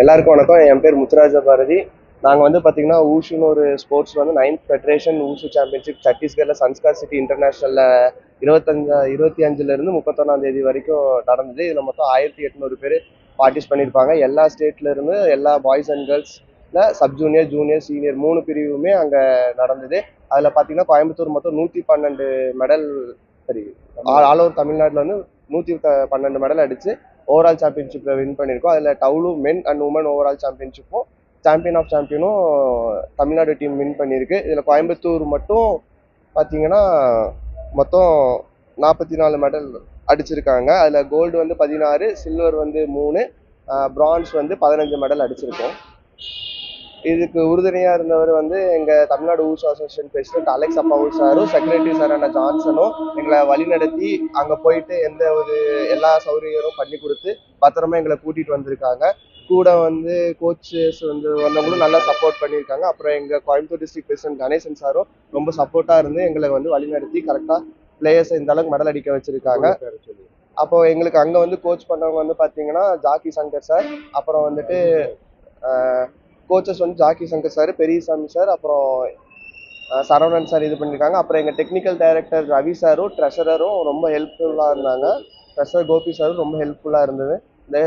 எல்லாருக்கும் வணக்கம். என் பேர் முத்துராஜ பாரதி. நாங்கள் வந்து பார்த்தீங்கன்னா ஊஷுன்னு ஒரு ஸ்போர்ட்ஸ் வந்து நைன்த் ஃபெடரேஷன் ஊஷு சாம்பியன்ஷிப் சத்தீஸ்கரில் சன்ஸ்கார் சிட்டி இன்டர்நேஷனலில் இருபத்தஞ்சா இருபத்தி அஞ்சுலேருந்து முப்பத்தொன்னாம் தேதி வரைக்கும் நடந்தது. இதில் மொத்தம் ஆயிரத்தி எட்நூறு பேர் பார்ட்டிஸ் பண்ணியிருப்பாங்க எல்லா ஸ்டேட்லேருந்து எல்லா பாய்ஸ் அண்ட் கேர்ள்ஸில் சப் ஜூனியர் ஜூனியர் சீனியர் மூணு பிரிவுமே அங்கே நடந்தது. அதில் பார்த்தீங்கன்னா கோயம்புத்தூர் மொத்தம் நூற்றி பன்னெண்டு மெடல் சரி ஆல் ஓவர் தமிழ்நாட்டில் வந்து நூற்றி பன்னெண்டு மெடல் அடித்து ஓவரால் சாம்பியன்ஷிப்பில் வின் பண்ணியிருக்கோம். அதில் டவுலு மென் அண்ட் உமன் ஓவரால் சாம்பியன்ஷிப்பும் சாம்பியன் ஆஃப் சாம்பியனும் தமிழ்நாடு டீம் வின் பண்ணியிருக்கு. இதில் கோயம்புத்தூர் மட்டும் பார்த்தீங்கன்னா மொத்தம் நாற்பத்தி நாலு மெடல் அடிச்சிருக்காங்க. அதில் கோல்டு வந்து பதினாறு சில்வர் வந்து மூணு பிரான்ஸ் வந்து பதினஞ்சு மெடல் அடிச்சிருக்கோம். இதுக்கு உறுதுணையாக இருந்தவர் வந்து எங்கள் தமிழ்நாடு ஊஸ் அசோசியேஷன் பிரசிடென்ட் அலெக்ஸ் அப்பாவு சாரும் செக்ரட்டரி சாரான ஜான்சனும் எங்களை வழிநடத்தி அங்கே போயிட்டு எந்த ஒரு எல்லா சௌகரியரும் பண்ணி கொடுத்து பத்திரமா எங்களை கூட்டிகிட்டு வந்திருக்காங்க. கூட வந்து கோச்சஸ் வந்து வந்தவங்களும் நல்லா சப்போர்ட் பண்ணியிருக்காங்க. அப்புறம் எங்கள் கோயம்புத்தூர் டிஸ்ட்ரிக்ட் பிரசிடென்ட் கணேசன் சாரும் ரொம்ப சப்போர்ட்டாக இருந்து எங்களை வந்து வழிநடத்தி கரெக்டாக பிளேயர்ஸை இந்த அளவுக்கு மெடல் அடிக்க வச்சிருக்காங்க. அப்போ எங்களுக்கு அங்கே வந்து கோச் பண்ணவங்க வந்து பார்த்தீங்கன்னா ஜாக்கி சங்கர் சார். அப்புறம் வந்துட்டு கோச்சஸ் வந்து Jackie Shankar sir Periyasamy sir அப்புறம் சரவணன் சார் இது பண்ணியிருக்காங்க அப்புறம் எங்கள் டெக்னிக்கல் டைரக்டர் ரவி சாரும் ட்ரெஷரரும் ரொம்ப ஹெல்ப்ஃபுல்லாக இருந்தாங்க. ட்ரெஷர் கோபி சாரும் ரொம்ப ஹெல்ப்ஃபுல்லாக இருந்தது. இந்த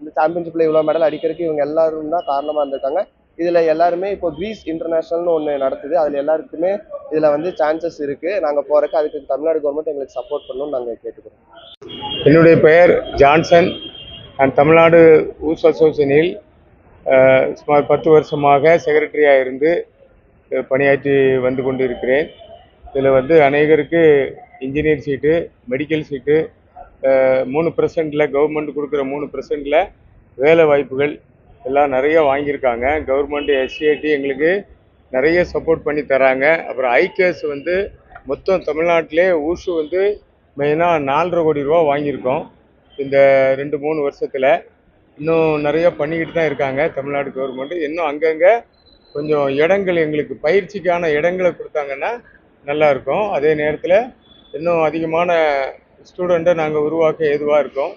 இந்த சாம்பியன்ஷிப்பில் இவ்வளோ மெடல் அடிக்கிறதுக்கு இவங்க எல்லாரும் தான் காரணமாக இருந்திருக்காங்க. இதில் எல்லாருமே இப்போ கிரீஸ் இன்டர்நேஷனல்னு ஒன்று நடத்துது. அதில் எல்லாருக்குமே இதில் வந்து சான்சஸ் இருக்குது நாங்கள் போகிறக்கு அதுக்கு தமிழ்நாடு கவர்மெண்ட் எங்களுக்கு சப்போர்ட் பண்ணணும்னு நாங்கள் கேட்டுக்கிறோம். என்னுடைய பெயர் ஜான்சன். நான் தமிழ்நாடு ஊஸ் அசோசியனில் சுமார் பத்து வருஷமாக செக்ரட்டரியாக இருந்து பணியாற்றி வந்து கொண்டு இருக்கிறேன் இதில் வந்து அநேகருக்கு இன்ஜினியர் சீட்டு மெடிக்கல் சீட்டு மூணு பர்சன்டில் கவர்மெண்ட் கொடுக்குற மூணு பர்சன்டில் வேலை வாய்ப்புகள் எல்லாம் நிறைய வாங்கியிருக்காங்க. கவர்மெண்ட் எஸ்சிஐடி எங்களுக்கு நிறைய சப்போர்ட் பண்ணி தராங்க. அப்புறம் ஐகேஸ் வந்து மொத்தம் தமிழ்நாட்டிலே ஊசு வந்து மெயினாக நாலரை கோடி ரூபா வாங்கியிருக்கோம். இந்த ரெண்டு மூணு வருஷத்தில். இன்னும் நிறைய பண்ணிக்கிட்டு தான் இருக்காங்க தமிழ்நாடு கவர்மெண்ட் இன்னும் அங்கங்கே கொஞ்சம் இடங்கள் எங்களுக்கு பயிற்சிக்கான இடங்களை கொடுத்தாங்கன்னா நல்லா இருக்கும். அதே நேரத்தில் இன்னும் அதிகமான ஸ்டூடெண்ட்டை நாங்கள் உருவாக்க ஏதுவாக இருக்கோம்.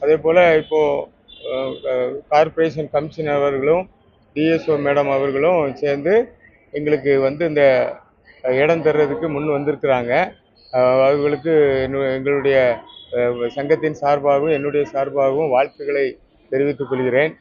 அதே போல் இப்போது கார்ப்பரேஷன் கமிஷனர் அவர்களும் டிஎஸ்ஓ மேடம் அவர்களும் சேர்ந்து எங்களுக்கு வந்து இந்த இடம் தர்றதுக்கு முன் வந்திருக்கிறாங்க. அவர்களுக்கு என்னு- எங்களுடைய சங்கத்தின் சார்பாகவும் என்னுடைய சார்பாகவும் வாழ்த்துக்களை தெரிவித்துக் கொள்கிறேன்.